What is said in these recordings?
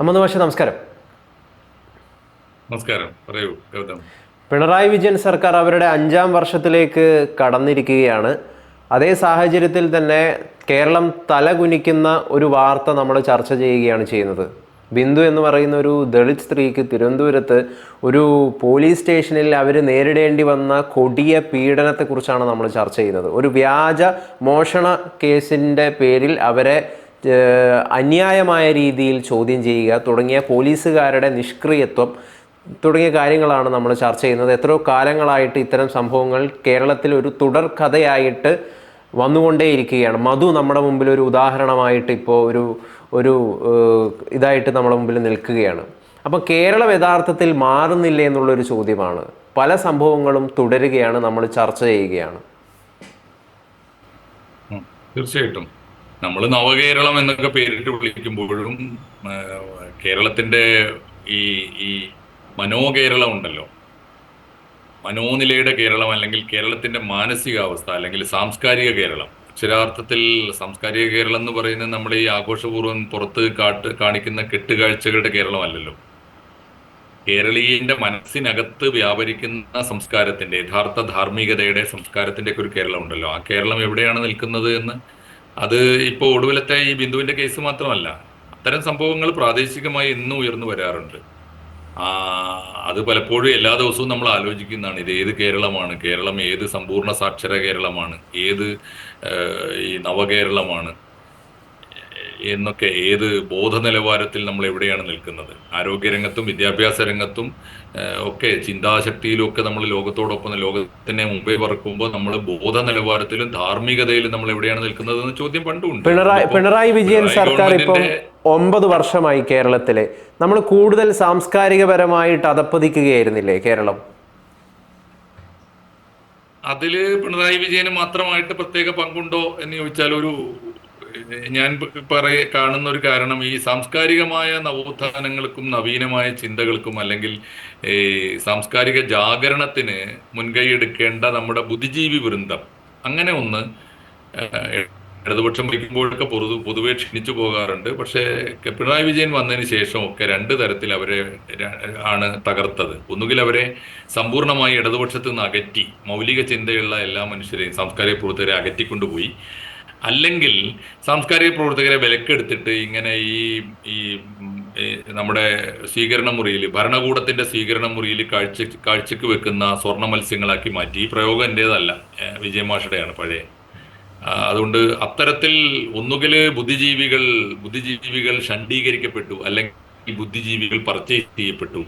അമ്മദ് മാഷ നമസ്കാരം. നമസ്കാരം. പറയൂ ഗൗതം. പിണറായി വിജയൻ സർക്കാർ അവരുടെ അഞ്ചാം വർഷത്തിലേക്ക് കടന്നിരിക്കുകയാണ്. അതേ സാഹചര്യത്തിൽ തന്നെ കേരളം തലകുനിക്കുന്ന ഒരു വാർത്ത നമ്മൾ ചർച്ച ചെയ്യുകയാണ് ചെയ്യുന്നത്. ബിന്ദു എന്ന് പറയുന്ന ഒരു ദളിത് സ്ത്രീക്ക് തിരുവനന്തപുരത്ത് ഒരു പോലീസ് സ്റ്റേഷനിൽ അവർ നേരിടേണ്ടി വന്ന കൊടിയ പീഡനത്തെക്കുറിച്ചാണ് നമ്മൾ ചർച്ച ചെയ്യുന്നത്. ഒരു വ്യാജ മോഷണ കേസിന്റെ പേരിൽ അവരെ അന്യായമായ രീതിയിൽ ചോദ്യം ചെയ്യുക തുടങ്ങിയ പോലീസുകാരുടെ നിഷ്ക്രിയത്വം തുടങ്ങിയ കാര്യങ്ങളാണ് നമ്മൾ ചർച്ച ചെയ്യുന്നത്. എത്രയോ കാലങ്ങളായിട്ട് ഇത്തരം സംഭവങ്ങൾ കേരളത്തിൽ ഒരു തുടർ കഥയായിട്ട് വന്നുകൊണ്ടേയിരിക്കുകയാണ്. മധു നമ്മുടെ മുമ്പിൽ ഒരു ഉദാഹരണമായിട്ട് ഇപ്പോൾ ഒരു ഒരു ഇതായിട്ട് നമ്മുടെ മുമ്പിൽ നിൽക്കുകയാണ്. അപ്പം കേരളം യഥാർത്ഥത്തിൽ മാറുന്നില്ല എന്നുള്ളൊരു ചോദ്യമാണ്. പല സംഭവങ്ങളും തുടരുകയാണ് നമ്മൾ ചർച്ച ചെയ്യുകയാണ്. തീർച്ചയായിട്ടും. നമ്മൾ നവകേരളം എന്നൊക്കെ പേരിട്ട് വിളിക്കുമ്പോഴും കേരളത്തിന്റെ ഈ ഈ മനോകേരളം ഉണ്ടല്ലോ. മനോനിലയുടെ കേരളം അല്ലെങ്കിൽ കേരളത്തിന്റെ മാനസികാവസ്ഥ അല്ലെങ്കിൽ സാംസ്കാരിക കേരളം. അക്ഷരാർത്ഥത്തിൽ സാംസ്കാരിക കേരളം എന്ന് പറയുന്നത് നമ്മൾ ഈ ആഘോഷപൂർവം പുറത്ത് കാട്ട് കാണിക്കുന്ന കെട്ടുകാഴ്ചകളുടെ കേരളമല്ലല്ലോ. കേരളീയന്റെ മനസ്സിനകത്ത് വ്യാപരിക്കുന്ന സംസ്കാരത്തിന്റെ യഥാർത്ഥ ധാർമ്മികതയുടെ സംസ്കാരത്തിന്റെ ഒക്കെ ഒരു കേരളം ഉണ്ടല്ലോ. ആ കേരളം എവിടെയാണ് നിൽക്കുന്നത് എന്ന് അത് ഇപ്പോൾ ഒടുവിലത്തെ ഈ ബിന്ദുവിന്റെ കേസ് മാത്രമല്ല അത്തരം സംഭവങ്ങൾ പ്രാദേശികമായി ഇന്നും ഉയർന്നു വരാറുണ്ട്. ആ അത് പലപ്പോഴും എല്ലാ ദിവസവും നമ്മൾ ആലോചിക്കുന്നതാണ് ഇത് ഏത് കേരളമാണ് കേരളം ഏത് സമ്പൂർണ സാക്ഷര കേരളമാണ് ഏത് ഈ നവകേരളമാണ് എന്നൊക്കെ ഏത് ബോധ നിലവാരത്തിൽ നമ്മൾ എവിടെയാണ് നിൽക്കുന്നത്? ആരോഗ്യരംഗത്തും വിദ്യാഭ്യാസ രംഗത്തും ഒക്കെ ചിന്താശക്തിയിലും ഒക്കെ നമ്മൾ ലോകത്തോടൊപ്പം ലോകത്തിനെ മുമ്പേ പറക്കുമ്പോൾ നമ്മൾ ബോധ നിലവാരത്തിലും ധാർമ്മികതയിലും നമ്മൾ എവിടെയാണ് നിൽക്കുന്നത് എന്ന ചോദ്യം പണ്ടുണ്ട്. പിണറായി പിണറായി വിജയൻ സർക്കാർ ഇപ്പോൾ ഒമ്പത് വർഷമായി കേരളത്തിലെ. നമ്മൾ കൂടുതൽ സാംസ്കാരികപരമായിട്ട് അതപ്പതിക്കുകയായിരുന്നില്ലേ കേരളം? അതിൽ പിണറായി വിജയന് മാത്രമായിട്ട് പ്രത്യേക പങ്കുണ്ടോ എന്ന് ചോദിച്ചാൽ ഒരു ഞാൻ പറയ കാണുന്ന ഒരു കാരണം ഈ സാംസ്കാരികമായ നവോത്ഥാനങ്ങൾക്കും നവീനമായ ചിന്തകൾക്കും അല്ലെങ്കിൽ ഈ സാംസ്കാരിക ജാഗരണത്തിന് മുൻകൈ എടുക്കേണ്ട നമ്മുടെ ബുദ്ധിജീവി വൃന്ദം. അങ്ങനെ ഒന്ന് ഇടതുപക്ഷം ഭരിക്കുമ്പോഴൊക്കെ പൊതു പൊതുവെ ക്ഷണിച്ചു പോകാറുണ്ട്. പക്ഷേ പിണറായി വിജയൻ വന്നതിന് ശേഷം ഒക്കെ രണ്ട് തരത്തിൽ അവരെ ആണ് തകർത്തത്. ഒന്നുകിൽ അവരെ സമ്പൂർണമായി ഇടതുപക്ഷത്ത് നിന്ന് അകറ്റി മൗലിക ചിന്തയുള്ള എല്ലാ മനുഷ്യരെയും സാംസ്കാരിക പ്രവർത്തകരെ അകറ്റിക്കൊണ്ടുപോയി. അല്ലെങ്കിൽ സാംസ്കാരിക പ്രവർത്തകരെ വിലക്കെടുത്തിട്ട് ഇങ്ങനെ ഈ ഈ നമ്മുടെ സ്വീകരണ മുറിയിൽ ഭരണകൂടത്തിന്റെ സ്വീകരണ മുറിയിൽ കാഴ്ച കാഴ്ചക്ക് വെക്കുന്ന സ്വർണ മത്സ്യങ്ങളാക്കി മാറ്റി. ഈ പ്രയോഗം എന്റേതല്ല വിജയമാഷയുടെയാണ് പഴയ. അതുകൊണ്ട് അത്തരത്തിൽ ഒന്നുകിൽ ബുദ്ധിജീവികൾ ബുദ്ധിജീവികൾ ഷണ്ഡീകരിക്കപ്പെട്ടു അല്ലെങ്കിൽ ബുദ്ധിജീവികൾ പർച്ചേസ് ചെയ്യപ്പെട്ടു.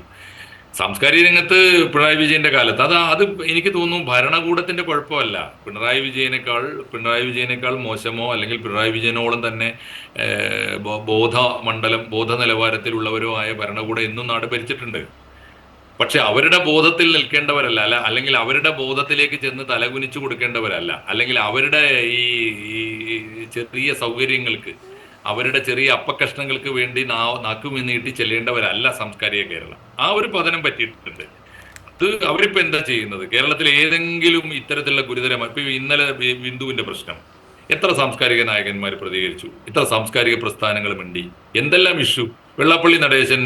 സാംസ്കാരിക രംഗത്ത് പിണറായി വിജയന്റെ കാലത്ത് അത് അത് എനിക്ക് തോന്നുന്നു ഭരണകൂടത്തിന്റെ കുഴപ്പമല്ല. പിണറായി വിജയനേക്കാൾ പിണറായി വിജയനേക്കാൾ മോശമോ അല്ലെങ്കിൽ പിണറായി വിജയനോളം തന്നെ ബോധ മണ്ഡലം ബോധ നിലവാരത്തിലുള്ളവരോ ആയ ഭരണകൂടം എന്നും നാട് ഭരിച്ചിട്ടുണ്ട്. പക്ഷെ അവരുടെ ബോധത്തിൽ നിൽക്കേണ്ടവരല്ല അല്ല അല്ലെങ്കിൽ അവരുടെ ബോധത്തിലേക്ക് ചെന്ന് തലകുനിച്ചു കൊടുക്കേണ്ടവരല്ല അല്ലെങ്കിൽ അവരുടെ ഈ ചെറിയ സൗകര്യങ്ങൾക്ക് അവരുടെ ചെറിയ അപ്പക്കഷ്ണങ്ങൾക്ക് വേണ്ടി നാ നാക്കുമി നീട്ടി ചെല്ലേണ്ടവരല്ല സാംസ്കാരിക കേരളം. ആ ഒരു പതനം പറ്റിയിട്ടുണ്ട്. അത് അവരിപ്പോ എന്താ ചെയ്യുന്നത്? കേരളത്തിൽ ഏതെങ്കിലും ഇത്തരത്തിലുള്ള ഗുരുതരമായ ഇപ്പൊ ഇന്നലെ ബിന്ദുവിന്റെ പ്രശ്നം. എത്ര സാംസ്കാരിക നായകന്മാർ പ്രതികരിച്ചു? ഇത്ര സാംസ്കാരിക പ്രസ്ഥാനങ്ങൾ മിണ്ടി. എന്തെല്ലാം ഇഷ്യൂ? വെള്ളാപ്പള്ളി നടേശൻ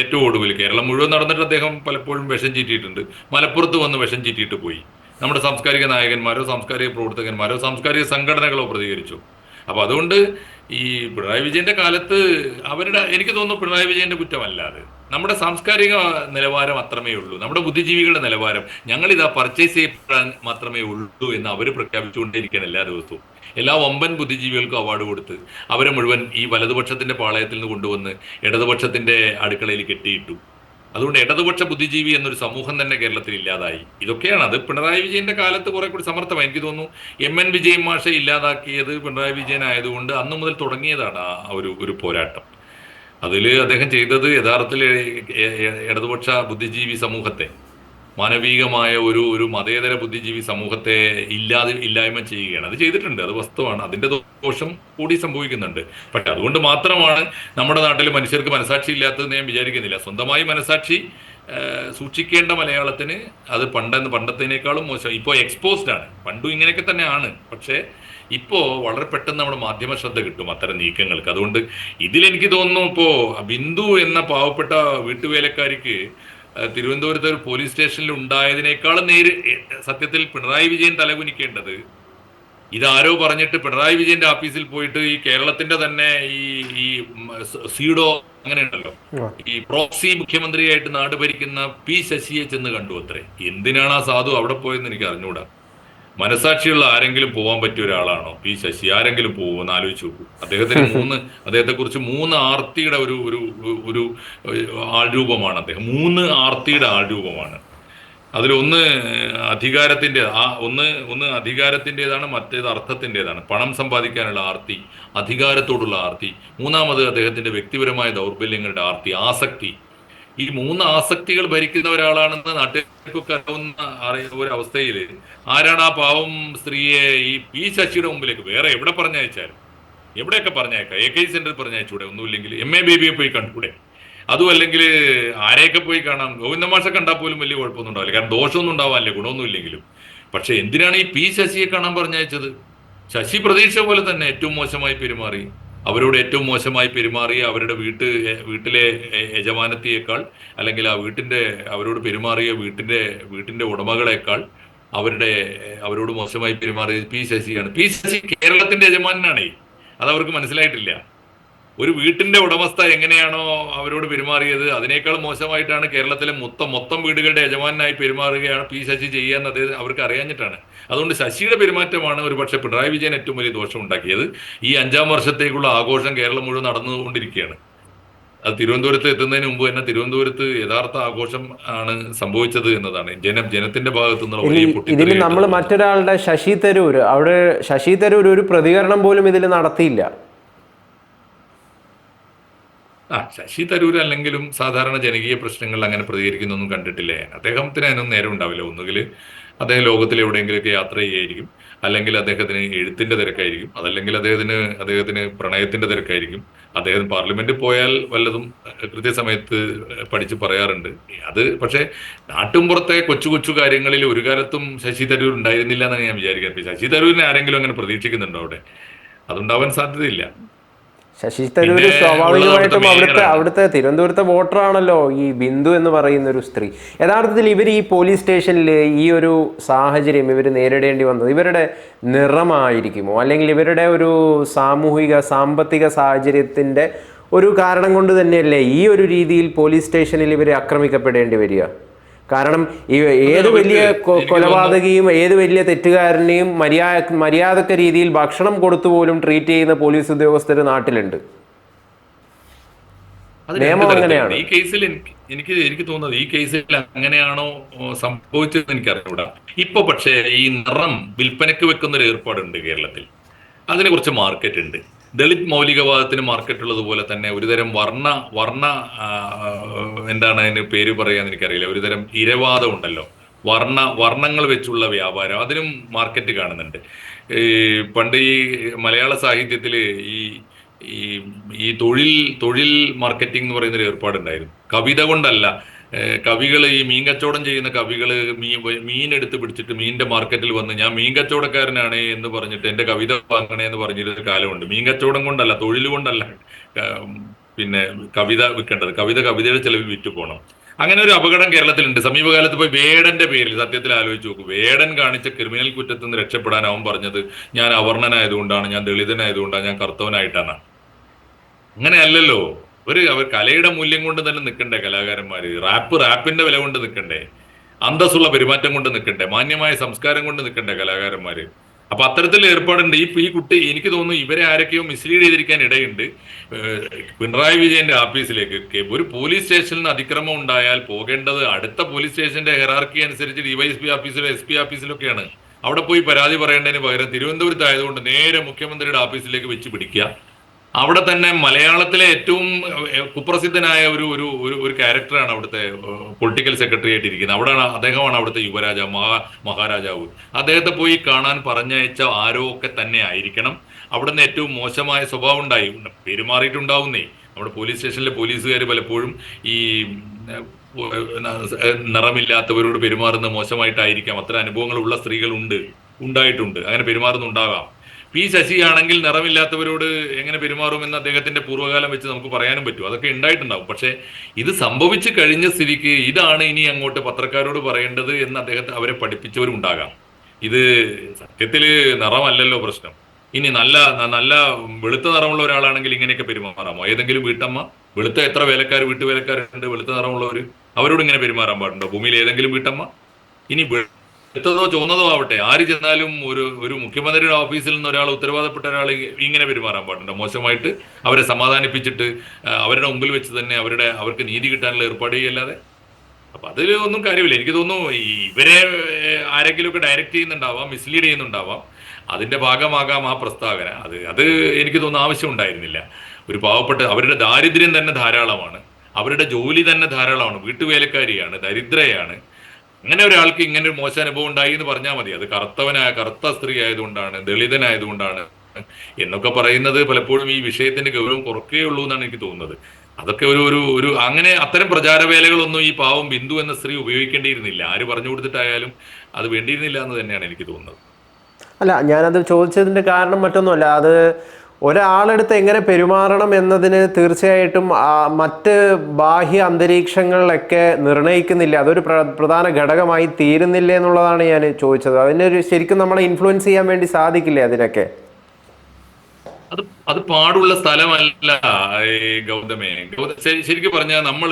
ഏറ്റവും ഒടുവിൽ കേരളം മുഴുവൻ നടന്നിട്ട് അദ്ദേഹം പലപ്പോഴും വിഷം ചീറ്റിയിട്ടുണ്ട്. മലപ്പുറത്ത് വന്ന് വിഷം ചീറ്റിയിട്ട് പോയി. നമ്മുടെ സാംസ്കാരിക നായകന്മാരോ സാംസ്കാരിക പ്രവർത്തകന്മാരോ സാംസ്കാരിക സംഘടനകളോ പ്രതികരിച്ചു. അപ്പൊ അതുകൊണ്ട് ഈ പിണറായി വിജയന്റെ കാലത്ത് അവരുടെ എനിക്ക് തോന്നുന്നു പിണറായി വിജയന്റെ കുറ്റമല്ല അത് നമ്മുടെ സാംസ്കാരിക നിലവാരം അത്രമേ ഉള്ളൂ. നമ്മുടെ ബുദ്ധിജീവികളുടെ നിലവാരം ഞങ്ങൾ ഇതാ പർച്ചേസ് ചെയ്യപ്പെടാൻ മാത്രമേ ഉള്ളൂ എന്ന് അവർ പ്രഖ്യാപിച്ചുകൊണ്ടേയിരിക്കുകയാണ് എല്ലാ ദിവസവും. എല്ലാ ഒമ്പൻ ബുദ്ധിജീവികൾക്കും അവാർഡ് കൊടുത്ത് അവരെ മുഴുവൻ ഈ വലതുപക്ഷത്തിന്റെ പാളയത്തിൽ നിന്ന് കൊണ്ടുവന്ന് ഇടതുപക്ഷത്തിന്റെ അടുക്കളയിൽ കെട്ടിയിട്ടു. അതുകൊണ്ട് ഇടതുപക്ഷ ബുദ്ധിജീവി എന്നൊരു സമൂഹം തന്നെ കേരളത്തിൽ ഇല്ലാതായി. ഇതൊക്കെയാണ്. അത് പിണറായി വിജയന്റെ കാലത്ത് കുറെ കൂടി സമർത്ഥമായി. എനിക്ക് തോന്നുന്നു എം എൻ വിജയൻ മാഷെ ഇല്ലാതാക്കിയത് പിണറായി വിജയൻ ആയതുകൊണ്ട് അന്ന് മുതൽ തുടങ്ങിയതാണ് ആ ഒരു ഒരു പോരാട്ടം. അതിൽ അദ്ദേഹം ചെയ്തത് യഥാർത്ഥത്തിൽ ഇടതുപക്ഷ ബുദ്ധിജീവി സമൂഹത്തെ. മാനവികമായ ഒരു ഒരു മതേതര ബുദ്ധിജീവി സമൂഹത്തെ ഇല്ലാതെ ഇല്ലായ്മ ചെയ്യുകയാണ്. അത് ചെയ്തിട്ടുണ്ട്. അത് വസ്തുവാണ്. അതിന്റെ ദോഷം കൂടി സംഭവിക്കുന്നുണ്ട്. പക്ഷെ അതുകൊണ്ട് മാത്രമാണ് നമ്മുടെ നാട്ടിൽ മനുഷ്യർക്ക് മനസാക്ഷി ഇല്ലാത്തതെന്ന് ഞാൻ വിചാരിക്കുന്നില്ല. സ്വന്തമായി മനസാക്ഷി സൂക്ഷിക്കേണ്ട മലയാളത്തിന് അത് പണ്ടെന്ന് പണ്ടത്തേനേക്കാളും മോശം. ഇപ്പോൾ എക്സ്പോസ്ഡ് ആണ്. പണ്ടും ഇങ്ങനെയൊക്കെ തന്നെയാണ്. പക്ഷേ ഇപ്പോൾ വളരെ പെട്ടെന്ന് നമ്മുടെ മാധ്യമ ശ്രദ്ധ കിട്ടും അത്തരം നീക്കങ്ങൾക്ക്. അതുകൊണ്ട് ഇതിലെനിക്ക് തോന്നുന്നു ഇപ്പോൾ ബിന്ദു എന്ന പാവപ്പെട്ട വീട്ടുവേലക്കാരിക്ക് തിരുവനന്തപുരത്തെ ഒരു പോലീസ് സ്റ്റേഷനിൽ ഉണ്ടായതിനേക്കാളും നേര് സത്യത്തിൽ പിണറായി വിജയൻ തലകുനിക്കേണ്ടത്. ഇതാരോ പറഞ്ഞിട്ട് പിണറായി വിജയന്റെ ഓഫീസിൽ പോയിട്ട് ഈ കേരളത്തിന്റെ തന്നെ ഈ ഈ സീഡോ അങ്ങനെയുണ്ടല്ലോ. ഈ പ്രോക്സി മുഖ്യമന്ത്രിയായിട്ട് നാട് ഭരിക്കുന്ന പി ശശിയെ ചെന്ന് കണ്ടു അത്രേ. എന്തിനാണ് ആ സാധു അവിടെ പോയെന്ന് എനിക്ക് അറിഞ്ഞുകൂടാ മനസാക്ഷിയുള്ള ആരെങ്കിലും പോകാൻ പറ്റിയ ഒരാളാണോ? പി ശശി ആരെങ്കിലും പോകുമെന്ന് ആലോചിച്ച് നോക്കൂ. അദ്ദേഹത്തിന് മൂന്ന് അദ്ദേഹത്തെ കുറിച്ച് മൂന്ന് ആർത്തിയുടെ ഒരു ഒരു ഒരു ആൾരൂപമാണ് അദ്ദേഹം. മൂന്ന് ആർത്തിയുടെ ആൾരൂപമാണ് അതിലൊന്ന് അധികാരത്തിന്റെ ആ ഒന്ന് ഒന്ന് അധികാരത്തിന്റെതാണ് മറ്റേത് അർത്ഥത്തിന്റെതാണ്. പണം സമ്പാദിക്കാനുള്ള ആർത്തി അധികാരത്തോടുള്ള ആർത്തി. മൂന്നാമത് അദ്ദേഹത്തിന്റെ വ്യക്തിപരമായ ദൗർബല്യങ്ങളുടെ ആർത്തി ആസക്തി. ഈ മൂന്ന് ആസക്തികൾ ഭരിക്കുന്ന ഒരാളാണെന്ന് നാട്ടുകാർക്കൊക്കെ അറിയാവുന്ന അറിയുന്ന ഒരു അവസ്ഥയിൽ ആരാണ് ആ പാവം സ്ത്രീയെ ഈ പി ശശിയുടെ മുമ്പിലേക്ക് വേറെ എവിടെ പറഞ്ഞയച്ചാലും? എവിടെയൊക്കെ പറഞ്ഞയക്കാം? എ കെ സെന്ററിൽ പറഞ്ഞയച്ചൂടെ ഒന്നുമില്ലെങ്കിൽ എം എ ബേബിയെ പോയി കണ്ടുകൂടെ? അതും അല്ലെങ്കിൽ ആരെയൊക്കെ പോയി കാണാം? ഗോവിന്ദമാഷ കണ്ടാൽ പോലും വലിയ കുഴപ്പമൊന്നും ഉണ്ടാവില്ല. കാരണം ദോഷമൊന്നും ഉണ്ടാവാനില്ല ഗുണമൊന്നും ഇല്ലെങ്കിലും പക്ഷെ എന്തിനാണ് ഈ പി ശശിയെ കാണാൻ പറഞ്ഞയച്ചത്? ശശി പ്രതീക്ഷ പോലെ തന്നെ ഏറ്റവും മോശമായി പെരുമാറി. അവരോട് ഏറ്റവും മോശമായി പെരുമാറി അവരുടെ വീട്ട് വീട്ടിലെ യജമാനത്തിയേക്കാൾ അല്ലെങ്കിൽ ആ വീട്ടിന്റെ അവരോട് പെരുമാറിയ വീട്ടിന്റെ വീട്ടിന്റെ ഉടമകളെക്കാൾ അവരുടെ അവരോട് മോശമായി പെരുമാറിയത് പി ശശിയാണ്. പി ശശി കേരളത്തിന്റെ യജമാനാണേ അത് അവർക്ക് മനസ്സിലായിട്ടില്ല. ഒരു വീട്ടിന്റെ ഉടമസ്ഥ എങ്ങനെയാണോ അവരോട് പെരുമാറിയത് അതിനേക്കാൾ മോശമായിട്ടാണ് കേരളത്തിലെ മൊത്തം മൊത്തം വീടുകളുടെ യജമാനായി പെരുമാറുകയാണ് പി ശശി ചെയ്യുക എന്നത് അവർക്ക് അറിയാഞ്ഞിട്ടാണ്. അതുകൊണ്ട് ശശിയുടെ പെരുമാറ്റമാണ് ഒരു പക്ഷേ പിണറായി വിജയൻ ഏറ്റവും വലിയ ദോഷം ഉണ്ടാക്കിയത് ഈ അഞ്ചാം വർഷത്തേക്കുള്ള ആഘോഷം കേരളം മുഴുവൻ നടന്നുകൊണ്ടിരിക്കുകയാണ്. അത് തിരുവനന്തപുരത്ത് എത്തുന്നതിന് മുമ്പ് തന്നെ തിരുവനന്തപുരത്ത് യഥാർത്ഥ ആഘോഷം ആണ് സംഭവിച്ചത് എന്നതാണ്. ജനം ജനത്തിന്റെ ഭാഗത്തു നിന്നുള്ള ഇതിൽ നമ്മൾ മറ്റൊരാളുടെ ശശി തരൂർ അവിടെ ശശി തരൂർ ഒരു പ്രതികരണം പോലും ഇതിൽ നടത്തിയില്ല. ആ ശശി തരൂർ അല്ലെങ്കിലും സാധാരണ ജനകീയ പ്രശ്നങ്ങളിൽ അങ്ങനെ പ്രതികരിക്കുന്നൊന്നും കണ്ടിട്ടില്ല. അദ്ദേഹത്തിന് അതിനൊന്നും നേരം ഉണ്ടാവില്ല. ഒന്നുകിൽ അദ്ദേഹം ലോകത്തിൽ എവിടെയെങ്കിലുമൊക്കെ യാത്ര ചെയ്യായിരിക്കും. അല്ലെങ്കിൽ അദ്ദേഹത്തിന് എഴുത്തിന്റെ തിരക്കായിരിക്കും. അതല്ലെങ്കിൽ അദ്ദേഹത്തിന് അദ്ദേഹത്തിന് പ്രണയത്തിന്റെ തിരക്കായിരിക്കും. അദ്ദേഹം പാർലമെന്റിൽ പോയാൽ വല്ലതും കൃത്യസമയത്ത് പഠിച്ച് പറയാറുണ്ട്. അത് പക്ഷേ നാട്ടുംപുറത്തെ കൊച്ചു കൊച്ചു കാര്യങ്ങളിൽ ഒരു കാലത്തും ശശി തരൂർ ഉണ്ടായിരുന്നില്ല എന്നാണ് ഞാൻ വിചാരിക്കുന്നത് ശശി തരൂരിനെ ആരെങ്കിലും അങ്ങനെ പ്രതീക്ഷിക്കുന്നുണ്ടോ അവിടെ? അതുണ്ടാവാൻ സാധ്യതയില്ല. ശശി തരൂര് സ്വാഭാവികമായിട്ടും അവിടുത്തെ അവിടുത്തെ തിരുവനന്തപുരത്തെ വോട്ടറാണല്ലോ ഈ ബിന്ദു എന്ന് പറയുന്ന ഒരു സ്ത്രീ. യഥാർത്ഥത്തിൽ ഇവർ ഈ പോലീസ് സ്റ്റേഷനിൽ ഈ ഒരു സാഹചര്യം ഇവർ നേരിടേണ്ടി വന്നത് ഇവരുടെ നിറമായിരിക്കുമോ? അല്ലെങ്കിൽ ഇവരുടെ ഒരു സാമൂഹിക സാമ്പത്തിക സാഹചര്യത്തിന്റെ ഒരു കാരണം കൊണ്ട് തന്നെയല്ലേ ഈ ഒരു രീതിയിൽ പോലീസ് സ്റ്റേഷനിൽ ഇവർ ആക്രമിക്കപ്പെടേണ്ടി വരിക? കാരണം ഈ ഏത് വലിയ കൊലപാതകയും ഏത് വലിയ തെറ്റുകാരനെയും മര്യാദ മര്യാദക്ക രീതിയിൽ ഭക്ഷണം കൊടുത്തു പോലും ട്രീറ്റ് ചെയ്യുന്ന പോലീസ് ഉദ്യോഗസ്ഥർ നാട്ടിലുണ്ട്. നിയമം അങ്ങനെയാണ്. ഈ കേസിൽ എനിക്ക് എനിക്ക് തോന്നുന്നത് ഈ കേസിൽ അങ്ങനെയാണോ സംഭവിച്ചത് സംഭവിച്ചതെന്ന് എനിക്ക് അറിയൂടാ ഇപ്പൊ പക്ഷേ ഈ നിറം വിൽപ്പനയ്ക്ക് വെക്കുന്ന ഒരു ഏർപ്പാടുണ്ട് കേരളത്തിൽ. അതിനെ കുറിച്ച് മാർക്കറ്റ് ഉണ്ട്. ദളിത് മൗലികവാദത്തിന് മാർക്കറ്റ് ഉള്ളതുപോലെ തന്നെ ഒരുതരം വർണ വർണ എന്താണ് അതിന് പേര് പറയാന്ന് എനിക്കറിയില്ല. ഒരുതരം ഇരവാദം ഉണ്ടല്ലോ. വർണ വർണങ്ങൾ വെച്ചുള്ള വ്യാപാരം. അതിനും മാർക്കറ്റ് കാണുന്നുണ്ട്. ഈ പണ്ട് ഈ മലയാള സാഹിത്യത്തിൽ ഈ ഈ തൊഴിൽ തൊഴിൽ മാർക്കറ്റിംഗ് എന്ന് പറയുന്നൊരു ഏർപ്പാടുണ്ടായിരുന്നു. കവിത കൊണ്ടല്ല കവികൾ ഈ മീൻ കച്ചവടം ചെയ്യുന്ന കവികൾ മീൻ മീൻ എടുത്ത് പിടിച്ചിട്ട് മീനിന്റെ മാർക്കറ്റിൽ വന്ന് ഞാൻ മീൻ കച്ചവടക്കാരനാണ് എന്ന് പറഞ്ഞിട്ട് എന്റെ കവിത വാങ്ങണേ എന്ന് പറഞ്ഞിട്ടൊരു കാലമുണ്ട്. മീൻ കച്ചവടം കൊണ്ടല്ല തൊഴിൽ കൊണ്ടല്ല. പിന്നെ കവിത വിൽക്കേണ്ടത്. കവിത കവിതയുടെ ചെലവിൽ വിറ്റു പോകണം അങ്ങനെ ഒരു അപകടം കേരളത്തിലുണ്ട്. സമീപകാലത്ത് പോയി വേടന്റെ പേരിൽ സത്യത്തിൽ ആലോചിച്ച് നോക്കും. വേടൻ കാണിച്ച ക്രിമിനൽ കുറ്റത്തിൽ നിന്ന് രക്ഷപ്പെടാൻ അവൻ പറഞ്ഞത് ഞാൻ അവർണനായതുകൊണ്ടാണ് ഞാൻ ദളിതനായതുകൊണ്ടാണ് ഞാൻ കർത്തവനായിട്ടാണ് അങ്ങനെയല്ലല്ലോ. ഒരു അവർ കലയുടെ മൂല്യം കൊണ്ട് തന്നെ നിൽക്കണ്ടേ കലാകാരന്മാര്? റാപ്പ് റാപ്പിന്റെ വില കൊണ്ട് നിൽക്കണ്ടേ അന്തസ്സുള്ള പെരുമാറ്റം കൊണ്ട് നിൽക്കണ്ടേ മാന്യമായ സംസ്കാരം കൊണ്ട് നിൽക്കണ്ടേ കലാകാരന്മാര്? അപ്പൊ അത്തരത്തിൽ ഏർപ്പാടുണ്ട്. ഈ ഈ കുട്ടി എനിക്ക് തോന്നുന്നു ഇവരെ ആരൊക്കെയോ മിസ്ലീഡ് ചെയ്തിരിക്കാൻ ഇടയുണ്ട്. പിണറായി വിജയന്റെ ഓഫീസിലേക്ക് ഒരു പോലീസ് സ്റ്റേഷനിൽ നിന്ന് അതിക്രമം ഉണ്ടായാൽ പോകേണ്ടത് അടുത്ത പോലീസ് സ്റ്റേഷന്റെ ഹെറാർക്കി അനുസരിച്ച് ഡിവൈഎസ്പി ഓഫീസിലോ എസ് പി ഓഫീസിലൊക്കെയാണ് അവിടെ പോയി പരാതി പറയേണ്ടതിന് പകരം തിരുവനന്തപുരത്ത് ആയതുകൊണ്ട് നേരെ മുഖ്യമന്ത്രിയുടെ ഓഫീസിലേക്ക് വെച്ച് പിടിക്കുക. അവിടെ തന്നെ മലയാളത്തിലെ ഏറ്റവും കുപ്രസിദ്ധനായ ഒരു ഒരു ഒരു ക്യാരക്ടറാണ് അവിടുത്തെ പൊളിറ്റിക്കൽ സെക്രട്ടറി ആയിട്ട് ഇരിക്കുന്നത്. അവിടെയാണ് അദ്ദേഹമാണ് അവിടുത്തെ യുവരാജ മഹാ മഹാരാജാവ്. അദ്ദേഹത്തെ പോയി കാണാൻ പറഞ്ഞയച്ച ആരോ ഒക്കെ തന്നെ ആയിരിക്കണം. അവിടുന്ന് ഏറ്റവും മോശമായ സ്വഭാവം ഉണ്ടായി. പെരുമാറിയിട്ടുണ്ടാവുന്നേ. നമ്മുടെ പോലീസ് സ്റ്റേഷനിലെ പോലീസുകാർ പലപ്പോഴും ഈ നിറമില്ലാത്തവരോട് പെരുമാറുന്ന മോശമായിട്ടായിരിക്കാം. അത്ര അനുഭവങ്ങളുള്ള സ്ത്രീകളുണ്ട് ഉണ്ടായിട്ടുണ്ട്. അങ്ങനെ പെരുമാറുന്നുണ്ടാകാം. പി ശശിയാണെങ്കിൽ നിറമില്ലാത്തവരോട് എങ്ങനെ പെരുമാറുമെന്ന് അദ്ദേഹത്തിന്റെ പൂർവകാലം വെച്ച് നമുക്ക് പറയാനും പറ്റും. അതൊക്കെ ഉണ്ടായിട്ടുണ്ടാവും. പക്ഷേ ഇത് സംഭവിച്ചു കഴിഞ്ഞ സ്ഥിതിക്ക് ഇതാണ് ഇനി അങ്ങോട്ട് പത്രക്കാരോട് പറയേണ്ടത് എന്ന് അദ്ദേഹത്തെ അവരെ പഠിപ്പിച്ചവരും ഉണ്ടാകാം ഇത് സത്യത്തിൽ നിറമല്ലല്ലോ പ്രശ്നം. ഇനി നല്ല നല്ല വെളുത്ത നിറമുള്ള ഒരാളാണെങ്കിൽ ഇങ്ങനെയൊക്കെ പെരുമാറാമോ? ഏതെങ്കിലും വീട്ടമ്മ വെളുത്ത എത്ര വേലക്കാർ വീട്ടുവേലക്കാരുണ്ട് വെളുത്ത നിറമുള്ളവർ അവരോട് ഇങ്ങനെ പെരുമാറാൻ പാടുണ്ടോ? ഭൂമിയിൽ ഏതെങ്കിലും വീട്ടമ്മ? ഇനി വെളുത്തതോ ചുവന്നതോ ആവട്ടെ ആര് ചെന്നാലും ഒരു ഒരു മുഖ്യമന്ത്രിയുടെ ഓഫീസിൽ നിന്ന് ഒരാൾ ഉത്തരവാദപ്പെട്ട ഒരാൾ ഇങ്ങനെ പെരുമാറാൻ പാടുണ്ട്. മോശമായിട്ട് അവരെ സമാധാനിപ്പിച്ചിട്ട് അവരുടെ മുമ്പിൽ വെച്ച് തന്നെ അവരുടെ അവർക്ക് നീതി കിട്ടാനുള്ള ഏർപ്പാട് ചെയ്യല്ലാതെ. അപ്പൊ അതിൽ ഒന്നും കാര്യമില്ല. എനിക്ക് തോന്നുന്നു ഇവരെ ആരെങ്കിലുമൊക്കെ ഡയറക്റ്റ് ചെയ്യുന്നുണ്ടാവാം മിസ്ലീഡ് ചെയ്യുന്നുണ്ടാവാം. അതിന്റെ ഭാഗമാകാം ആ പ്രസ്താവന. അത് അത് എനിക്ക് തോന്നുന്നു ആവശ്യം ഉണ്ടായിരുന്നില്ല. ഒരു പാവപ്പെട്ട അവരുടെ ദാരിദ്ര്യം തന്നെ ധാരാളമാണ്. അവരുടെ ജോലി തന്നെ ധാരാളമാണ്. വീട്ടുവേലക്കാരിയാണ് ദരിദ്രയാണ്. അങ്ങനെ ഒരാൾക്ക് ഇങ്ങനെ ഒരു മോശം അനുഭവം ഉണ്ടായി എന്ന് പറഞ്ഞാൽ മതി. അത് കറുത്തവനായ കറുത്ത സ്ത്രീ ആയതുകൊണ്ടാണ് ദളിതനായതുകൊണ്ടാണ് എന്നൊക്കെ പറയുന്നത് പലപ്പോഴും ഈ വിഷയത്തിന്റെ ഗൗരവം കുറയ്ക്കുകയുള്ളൂ എന്നാണ് എനിക്ക് തോന്നുന്നത്. അതൊക്കെ ഒരു ഒരു ഒരു അങ്ങനെ അത്തരം പ്രചാരവേലകളൊന്നും ഈ പാവം ബിന്ദു എന്ന സ്ത്രീ ഉപയോഗിക്കേണ്ടിയിരുന്നില്ല. ആര് പറഞ്ഞു കൊടുത്തിട്ടായാലും അത് വേണ്ടിയിരുന്നില്ല എന്ന് തന്നെയാണ് എനിക്ക് തോന്നുന്നത്. അല്ല ഞാനത് ചോദിച്ചതിന്റെ കാരണം മറ്റൊന്നുമല്ല. അത് ഒരാളെടുത്ത് എങ്ങനെ പെരുമാറണം എന്നതിന് തീർച്ചയായിട്ടും മറ്റ് ബാഹ്യ അന്തരീക്ഷങ്ങളിലൊക്കെ നിർണയിക്കുന്നില്ല അതൊരു പ്രധാന ഘടകമായി തീരുന്നില്ല എന്നുള്ളതാണ് ഞാൻ ചോദിച്ചത്. അതിനൊരു ശരിക്കും നമ്മളെ ഇൻഫ്ലുവൻസ് ചെയ്യാൻ വേണ്ടി സാധിക്കില്ലേ അതിനൊക്കെ? അത് അത് പാടുള്ള സ്ഥലമല്ല ഗൗതമേ. ഗൗതം ശരിക്കും പറഞ്ഞാൽ നമ്മൾ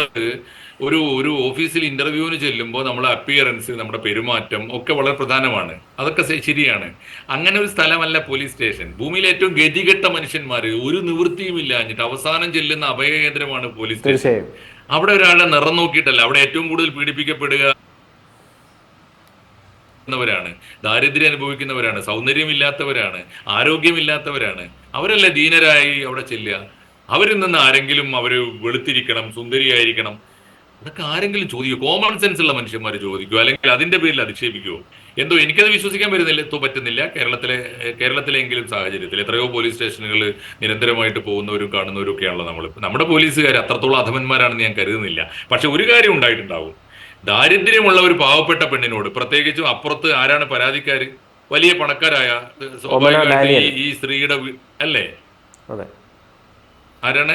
ഒരു ഒരു ഓഫീസിൽ ഇന്റർവ്യൂവിന് ചെല്ലുമ്പോൾ നമ്മുടെ അപ്പിയറൻസ് നമ്മുടെ പെരുമാറ്റം ഒക്കെ വളരെ പ്രധാനമാണ്. അതൊക്കെ ശരിയാണ്. അങ്ങനെ ഒരു സ്ഥലമല്ല പോലീസ് സ്റ്റേഷൻ. ഭൂമിയിലെ ഏറ്റവും ഗതികെട്ട മനുഷ്യന്മാർ ഒരു നിവൃത്തിയും ഇല്ലാഞ്ഞിട്ട് അവസാനം ചെല്ലുന്ന അഭയകേന്ദ്രമാണ് പോലീസ് സ്റ്റേഷൻ. അവിടെ ഒരാളെ നിറം നോക്കിയിട്ടല്ല. അവിടെ ഏറ്റവും കൂടുതൽ പീഡിപ്പിക്കപ്പെടുക ാണ് ദാരിദ്ര്യം അനുഭവിക്കുന്നവരാണ്. സൗന്ദര്യമില്ലാത്തവരാണ്. ആരോഗ്യമില്ലാത്തവരാണ്. അവരല്ല ദീനരായി അവിടെ ചെല്ലുക? അവരിൽ നിന്ന് ആരെങ്കിലും അവർ വെളുത്തിരിക്കണം സുന്ദരിയായിരിക്കണം. അതൊക്കെ ആരെങ്കിലും ചോദിക്കും കോമൺ സെൻസ് ഉള്ള മനുഷ്യന്മാർ ചോദിക്കുമോ അല്ലെങ്കിൽ അതിന്റെ പേരിൽ അധിക്ഷേപിക്കുമോ എന്തോ എനിക്കത് വിശ്വസിക്കാൻ വരുന്നില്ല എത്തോ പറ്റുന്നില്ല. കേരളത്തിലെ കേരളത്തിലെങ്കിലും സാഹചര്യത്തിൽ എത്രയോ പോലീസ് സ്റ്റേഷനുകൾ നിരന്തരമായിട്ട് പോകുന്നവരും കാണുന്നവരും ഒക്കെയാണല്ലോ നമ്മൾ നമ്മുടെ പോലീസുകാർ അത്രത്തോളം അധമന്മാരാണെന്ന് ഞാൻ കരുതുന്നില്ല. പക്ഷെ ഒരു കാര്യം ഉണ്ടായിട്ടുണ്ടാവും. ദാരിദ്ര്യമുള്ള ഒരു പാവപ്പെട്ട പെണ്ണിനോട് പ്രത്യേകിച്ചും അപ്പുറത്ത് ആരാണ് പരാതിക്കാർ വലിയ പണക്കാരായ സ്വാഭാവികമായിട്ട് ഈ- സ്ത്രീയുടെ അല്ലേ? ആരാണ്?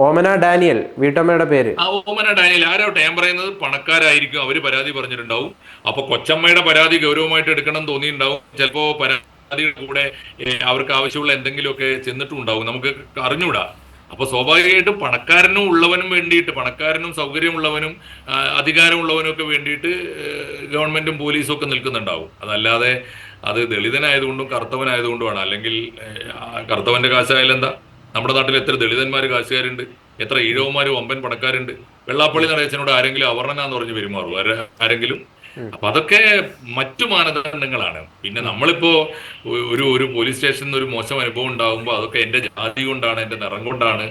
ഓമന ഡാനിയൽ വീട്ടമ്മയുടെ പേര്. ആ ഓമന ഡാനിയൽ ആരോ ഞാൻ പറയുന്നത് പണക്കാരായിരിക്കും. അവർ പരാതി പറഞ്ഞിട്ടുണ്ടാവും. അപ്പൊ കൊച്ചമ്മയുടെ പരാതി ഗൗരവമായിട്ട് എടുക്കണം തോന്നിയിട്ടുണ്ടാവും. ചിലപ്പോ പരാതിയുടെ കൂടെ അവർക്ക് ആവശ്യമുള്ള എന്തെങ്കിലുമൊക്കെ ചെന്നിട്ടും ഉണ്ടാവും നമുക്ക് അറിഞ്ഞൂടാ. അപ്പൊ സ്വാഭാവികമായിട്ടും പണക്കാരനും ഉള്ളവനും വേണ്ടിയിട്ട് പണക്കാരനും സൗകര്യമുള്ളവനും അധികാരമുള്ളവനും ഒക്കെ വേണ്ടിയിട്ട് ഗവൺമെന്റും പോലീസും ഒക്കെ നിൽക്കുന്നുണ്ടാവും. അതല്ലാതെ അത് ദളിതനായതുകൊണ്ടും കറുത്തവനായതുകൊണ്ടുമാണ്. അല്ലെങ്കിൽ കറുത്തവന്റെ കാശായാലെന്താ? നമ്മുടെ നാട്ടിൽ എത്ര ദളിതന്മാർ കാശുകാരുണ്ട്? എത്ര ഈഴവന്മാർ വമ്പൻ പണക്കാരുണ്ട്? വെള്ളാപ്പള്ളി നടേശനോട് ആരെങ്കിലും അവർണനാന്ന് പറഞ്ഞ് പെരുമാറും ആരെ- ആരെങ്കിലും? അപ്പൊ അതൊക്കെ മറ്റു മാനദണ്ഡങ്ങളാണ്. പിന്നെ നമ്മളിപ്പോ ഒരു ഒരു പോലീസ് സ്റ്റേഷനിൽ ഒരു മോശം അനുഭവം ഉണ്ടാകുമ്പോൾ അതൊക്കെ എന്റെ ജാതി കൊണ്ടാണ് എന്റെ നിറം കൊണ്ടാണ്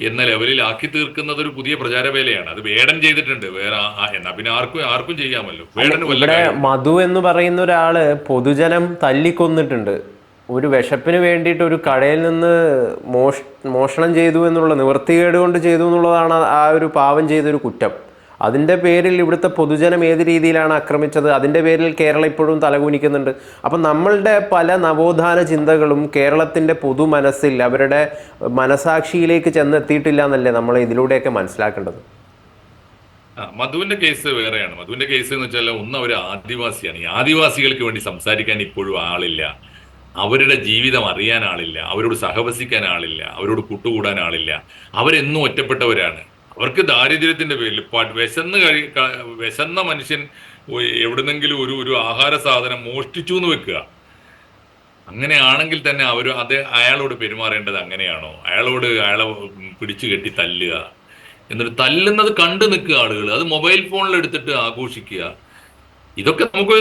എന്ന ലെവലിൽ ആക്കി തീർക്കുന്നത് ഒരു പുതിയ പ്രചാരവേലയാണ്. അത് വേടൻ ചെയ്തിട്ടുണ്ട്. വേറെ എന്നാ പിന്നെ ആർക്കും ആർക്കും ചെയ്യാമല്ലോ. കാര്യം മധു എന്ന് പറയുന്ന ഒരാൾ പൊതുജനം തല്ലിക്കൊന്നിട്ടുണ്ട്. ഒരു വിശപ്പിന് വേണ്ടിയിട്ട് ഒരു കടയിൽ നിന്ന് മോഷ മോഷണം ചെയ്തു എന്നുള്ള നിവൃത്തികേട് കൊണ്ട് ചെയ്തു എന്നുള്ളതാണ് ആ ഒരു പാവം ചെയ്തൊരു കുറ്റം. അതിന്റെ പേരിൽ ഇവിടുത്തെ പൊതുജനം ഏത് രീതിയിലാണ് ആക്രമിച്ചത്? അതിന്റെ പേരിൽ കേരളം ഇപ്പോഴും തലകുനിക്കുന്നുണ്ട്. അപ്പം നമ്മളുടെ പല നവോത്ഥാന ചിന്തകളും കേരളത്തിന്റെ പൊതു മനസ്സിൽ അവരുടെ മനസാക്ഷിയിലേക്ക് ചെന്നെത്തിയിട്ടില്ല എന്നല്ലേ നമ്മൾ ഇതിലൂടെയൊക്കെ മനസ്സിലാക്കേണ്ടത്? മധുവിന്റെ കേസ് വേറെയാണ്. മധുവിന്റെ കേസ് എന്ന് വെച്ചാൽ ഒന്ന് അവർ ആദിവാസിയാണ്. ഈ ആദിവാസികൾക്ക് വേണ്ടി സംസാരിക്കാൻ ഇപ്പോഴും ആളില്ല. അവരുടെ ജീവിതം അറിയാൻ ആളില്ല അവരോട് സഹവസിക്കാൻ ആളില്ല അവരോട് കൂട്ടുകൂടാൻ ആളില്ല. അവരെന്നും ഒറ്റപ്പെട്ടവരാണ്. അവർക്ക് ദാരിദ്ര്യത്തിന്റെ പേരിൽ വിശന്ന് കഴി വിശന്ന മനുഷ്യൻ എവിടുന്നെങ്കിലും ഒരു ഒരു ആഹാര സാധനം മോഷ്ടിച്ചു എന്ന് വെക്കുക. അങ്ങനെയാണെങ്കിൽ തന്നെ അവർ അത് അയാളോട് പെരുമാറേണ്ടത് അങ്ങനെയാണോ? അയാളോട് അയാളെ പിടിച്ചു കെട്ടി തല്ലുക. എന്നിട്ട് തല്ലുന്നത് കണ്ടു നിൽക്കുക ആളുകൾ അത് മൊബൈൽ ഫോണിൽ എടുത്തിട്ട് ആഘോഷിക്കുക. ഇതൊക്കെ നമുക്ക്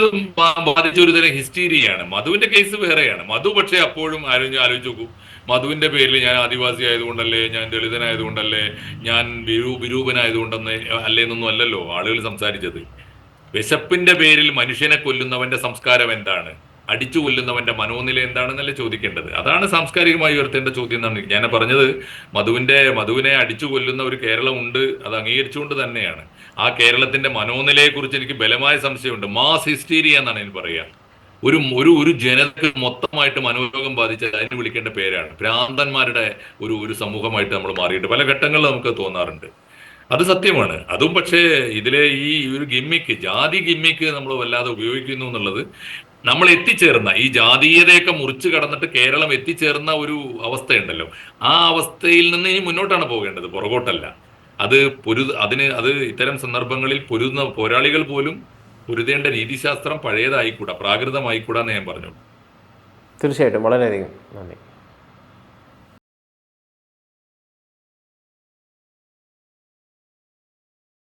ബാധിച്ച ഒരു തരം ഹിസ്റ്റീരിയാണ് മധുവിന്റെ കേസ് വേറെയാണ്. മധു പക്ഷേ അപ്പോഴും ആരും ആലോചിച്ച് നോക്കൂ. മധുവിന്റെ പേരിൽ ഞാൻ ആദിവാസി ആയതുകൊണ്ടല്ലേ ഞാൻ ദളിതനായതുകൊണ്ടല്ലേ ഞാൻ വിരൂ വിരൂപനായതുകൊണ്ടെന്ന് അല്ലേ എന്നൊന്നും അല്ലല്ലോ ആളുകൾ സംസാരിച്ചത്. വിശപ്പിന്റെ പേരിൽ മനുഷ്യനെ കൊല്ലുന്നവന്റെ സംസ്കാരം എന്താണ്? അടിച്ചു കൊല്ലുന്നവന്റെ മനോനില എന്താണെന്നല്ലേ ചോദിക്കേണ്ടത്. അതാണ് സാംസ്കാരികമായി ഉയർത്തേണ്ട ചോദ്യം എന്നാണ് ഞാൻ പറഞ്ഞത്. മധുവിന്റെ മധുവിനെ അടിച്ചു കൊല്ലുന്ന ഒരു കേരളം ഉണ്ട് അത് അംഗീകരിച്ചുകൊണ്ട് തന്നെയാണ്. ആ കേരളത്തിന്റെ മനോനിലയെ കുറിച്ച് എനിക്ക് ബലമായ സംശയമുണ്ട്. മാസ് ഹിസ്റ്റീരിയ എന്നാണ് എനിക്ക് പറയുക ഒരു ഒരു ഒരു ജനതക്ക് മൊത്തമായിട്ട് മനോരോഗം ബാധിച്ചാൽ അതിന് വിളിക്കേണ്ട പേരാണ്. ഭ്രാന്തന്മാരുടെ ഒരു ഒരു സമൂഹമായിട്ട് നമ്മൾ മാറിയിട്ട് പല ഘട്ടങ്ങളിൽ നമുക്ക് തോന്നാറുണ്ട്. അത് സത്യമാണ്. അതും പക്ഷേ ഇതിലെ ഈ ഒരു ഗിമ്മിക്ക് ജാതി ഗിമ്മിക്ക് നമ്മൾ വല്ലാതെ ഉപയോഗിക്കുന്നു എന്നുള്ളത് നമ്മൾ എത്തിച്ചേർന്ന ഈ ജാതീയതയൊക്കെ മുറിച്ചു കടന്നിട്ട് കേരളം എത്തിച്ചേർന്ന ഒരു അവസ്ഥയുണ്ടല്ലോ. ആ അവസ്ഥയിൽ നിന്ന് ഇനി മുന്നോട്ടാണ് പോകേണ്ടത്. പുറകോട്ടല്ല. അത് പൊരു അതിന് അത് ഇത്തരം സന്ദർഭങ്ങളിൽ പൊരുതുന്ന പോരാളികൾ പോലും പൊരുതേണ്ട രീതിശാസ്ത്രം പഴയതായിക്കൂടാ പ്രാകൃതമായിക്കൂടാ എന്ന് ഞാൻ പറഞ്ഞു തീർച്ചയായിട്ടും. വളരെയധികം നന്ദി.